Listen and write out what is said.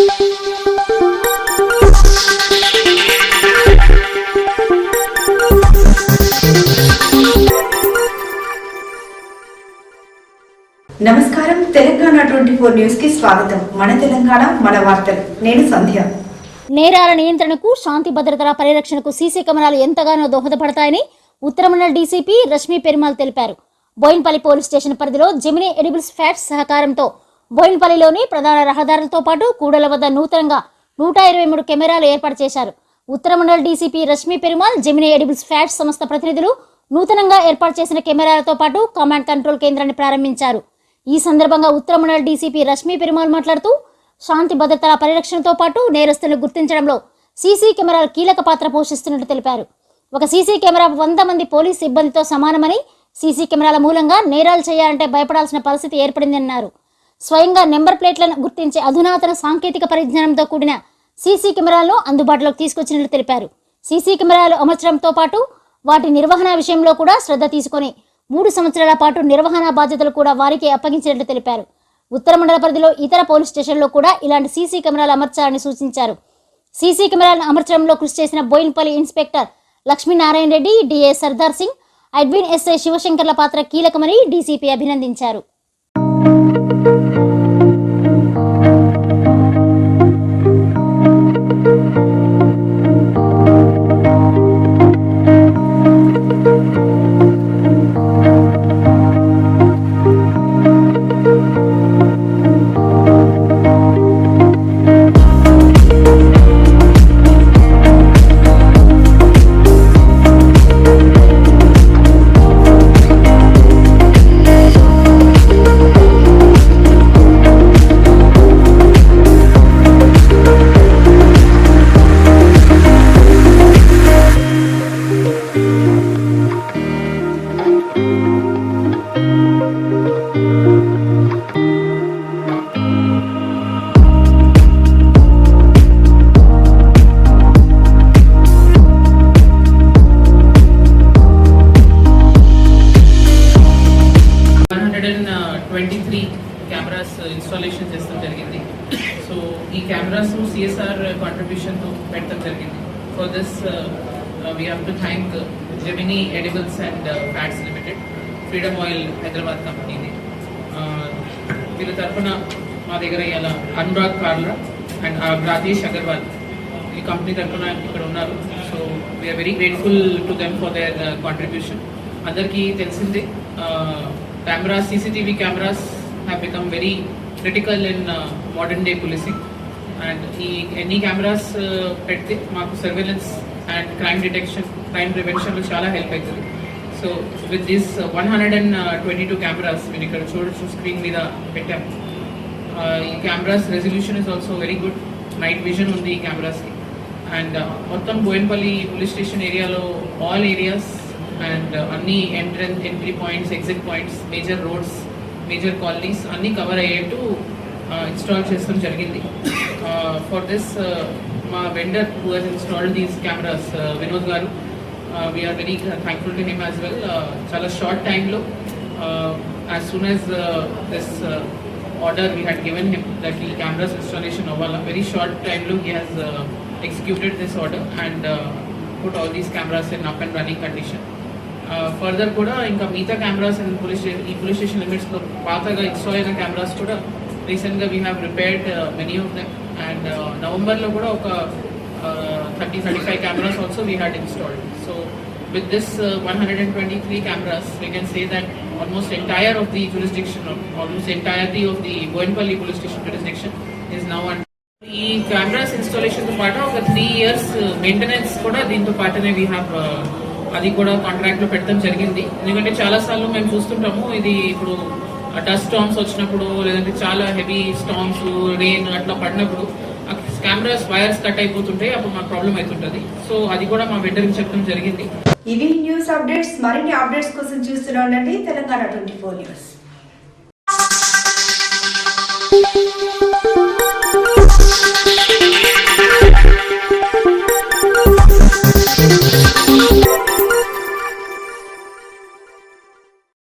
నమస్కారం. Telangana twenty four న్యూస్కి స్వాగతం. మన తెలంగాణ మన వార్తలు. నేను సంధ్య. నేరాల నియంత్రణకు శాంతి భద్రతల పరిరక్షణకు సీసీ కెమెరాలు ఎంతగానో దోహదపడతాయని ఉత్తరమండల డీసీపీ రష్మి పెరుమాల్ తెలిపారు. బోయిన్పల్లి పోలీస్ స్టేషన్ పరిధిలో జెమినీ ఎడిబుల్స్ ఫ్యాట్స్ సహకారంతో బోయిన్పల్లిలోని ప్రధాన రహదారులతో పాటు కూడల వద్ద నూతనంగా నూట ఇరవై మూడు కెమెరాలు ఏర్పాటు చేశారు. ఉత్తర మండల DCP Rashmi Perumal Gemini edibles fat సంస్థ ప్రతినిధులు నూతనంగా ఏర్పాటు చేసిన కెమెరాలతో పాటు కమాండ్ కంట్రోల్ కేంద్రాన్ని ప్రారంభించారు. ఈ సందర్భంగా ఉత్తర మండల డీసీపీ రష్మి పెరుమాల్ మాట్లాడుతూ శాంతి భద్రతల పరిరక్షణతో పాటు నేరస్తులను గుర్తించడంలో సీసీ కెమెరాలు కీలక పాత్ర పోషిస్తున్నట్టు తెలిపారు. ఒక సీసీ కెమెరా వంద మంది పోలీస్ సిబ్బందితో సమానమని సీసీ కెమెరాల మూలంగా నేరాలు చేయాలంటే భయపడాల్సిన పరిస్థితి ఏర్పడిందన్నారు. స్వయంగా నెంబర్ ప్లేట్లను గుర్తించే అధునాతన సాంకేతిక పరిజ్ఞానంతో కూడిన సీసీ కెమెరాలను అందుబాటులోకి తీసుకొచ్చినట్లు తెలిపారు. సీసీ కెమెరాలు అమర్చడంతో పాటు వాటి నిర్వహణ విషయంలో కూడా శ్రద్ధ తీసుకొని మూడు సంవత్సరాల పాటు నిర్వహణ బాధ్యతలు కూడా వారికి అప్పగించినట్లు తెలిపారు. ఉత్తర మండల పరిధిలో ఇతర పోలీస్ స్టేషన్లో కూడా ఇలాంటి సీసీ కెమెరాలు అమర్చాలని సూచించారు. సీసీ కెమెరాలను అమర్చడంలో కృషి చేసిన Bowenpally inspector Lakshminarayana Reddy DA Sardar Singh Edwin SI శివశంకర్ల పాత్ర కీలకమని డీసీపీ అభినందించారు. ట్వంటీ త్రీ కెమెరాస్ ఇన్స్టాలేషన్ చేస్తాం జరిగింది. సో ఈ కెమెరాస్ సిఎస్ఆర్ కాంట్రిబ్యూషన్తో పెట్టడం జరిగింది. For this we have to thank Gemini edibles and fats limited freedom oil Hyderabad కంపెనీది వీళ్ళ తరఫున మా దగ్గర ఇలా అనురాగ్ కార్లా అండ్ uh, రాజేష్ అగర్వాల్ ఈ కంపెనీ తరఫున ఇక్కడ ఉన్నారు. So we are very grateful to them for their contribution అందరికీ తెలిసిందే uh, cameras CCTV cameras have become very critical in modern day policing and ఈ ఎన్ని కెమెరాస్ పెడితే మాకు surveillance and crime detection crime ప్రివెన్షన్లో చాలా హెల్ప్ అవుతుంది so with this one hundred and twenty two cameras మీరు ఇక్కడ చూడొచ్చు స్క్రీన్ మీద పెట్టాము. ఈ cameras resolution is also very good night vision ఉంది ఈ కెమెరాస్కి అండ్ మొత్తం బోయిన్పల్లి పోలీస్ స్టేషన్ ఏరియాలో ఆల్ ఏరియాస్ అండ్ అన్ని entrance entry points exit points major roads major colonies అన్నీ కవర్ అయ్యేట్టు ఇన్స్టాల్ చేస్తాం జరిగింది ఫర్ దిస్ మా vendor who has installed these cameras Vinod garu we're very thankful to him as well చాలా short టైంలో as soon as this order we had given him that the cameras installation అవ్వాలా very short time లో he has uh, executed this order and uh, put all these cameras in up and running condition. Further కూడా ఇంకా మిగతా cameras and police station ఈ police station లిమిట్స్లో పాతగా install అయిన cameras కూడా రీసెంట్గా we have repaired many of them and నవంబర్లో కూడా ఒక thirty thirty five cameras also we had installed so with this uh, 123 cameras, we can say that almost entire of the jurisdiction, or almost entirety of the Boinpalli police station jurisdiction is now under. ఈ cameras ఇన్స్టాలేషన్తో పాటు ఒక three years maintenance కూడా దీంతో పాటునే we have అది కూడా కాంట్రాక్ట్లో పెట్టడం జరిగింది. ఎందుకంటే చాలా సార్లు మేము చూస్తుంటాము ఇది ఇప్పుడు డస్ట్ స్టామ్స్ వచ్చినప్పుడు లేదంటే చాలా హెవీ స్టామ్స్ రెయిన్ అట్లా పడినప్పుడు కెమెరాస్ వైర్స్ కట్ అయిపోతుంటాయి అప్పుడు మాకు ప్రాబ్లం అవుతుంటది సో అది కూడా మా వెండర్కి చెప్పడం జరిగింది. ఇవి న్యూస్ అప్డేట్స్ మరిన్ని అప్డేట్స్ కోసం చూస్తూనే ఉండండి తెలంగాణ ట్వంటీ ఫోర్ న్యూస్.